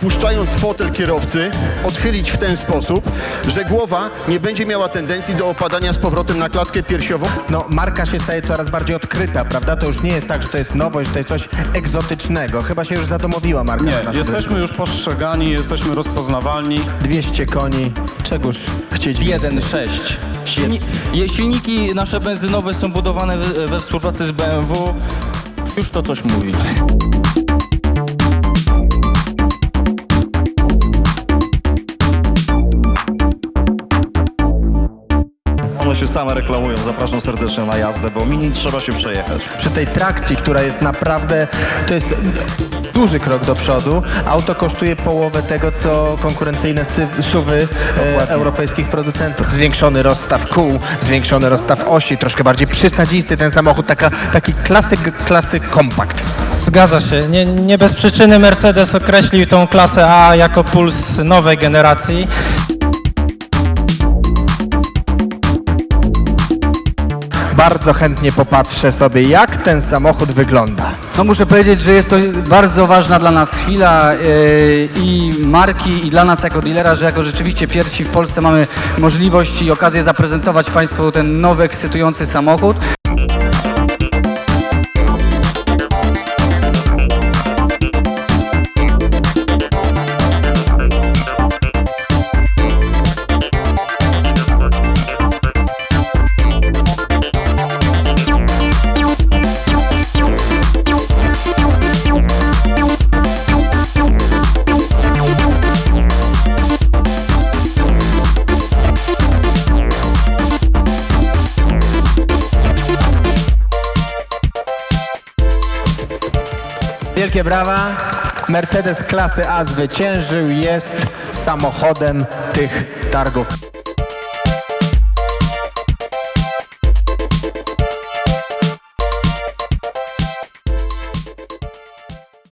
opuszczając fotel kierowcy, odchylić w ten sposób, że głowa nie będzie miała tendencji do opadania z powrotem na klatkę piersiową. No, marka się staje coraz bardziej odkryta, prawda? To już nie jest tak, że to jest nowość, że to jest coś egzotycznego. Chyba się już zadomowiła marka. Nie, jesteśmy już postrzegani, jesteśmy rozpoznawalni. rynku. 200 koni. Czegóż chcieć 1.6. Silni silniki nasze benzynowe są budowane we, we współpracy z BMW. Już to coś mówi. Same reklamują, zapraszam serdecznie na jazdę, bo mini trzeba się przejechać. przy tej trakcji, która jest naprawdę, to jest duży krok do przodu. Auto kosztuje połowę tego, co konkurencyjne suwy e, europejskich producentów. Zwiększony rozstaw kół, zwiększony rozstaw osi, troszkę bardziej przysadzisty ten samochód, taka, taki klasyk, klasyk kompakt. Zgadza się. Nie, nie bez przyczyny Mercedes określił tą klasę A jako puls nowej generacji. Bardzo chętnie popatrzę sobie, jak ten samochód wygląda. No muszę powiedzieć, że jest to bardzo ważna dla nas chwila yy, i marki i dla nas jako dealera, że jako rzeczywiście pierwsi w Polsce mamy możliwość i okazję zaprezentować Państwu ten nowy, ekscytujący samochód. Wielkie brawa. Mercedes klasy A zwyciężył, jest samochodem tych targów.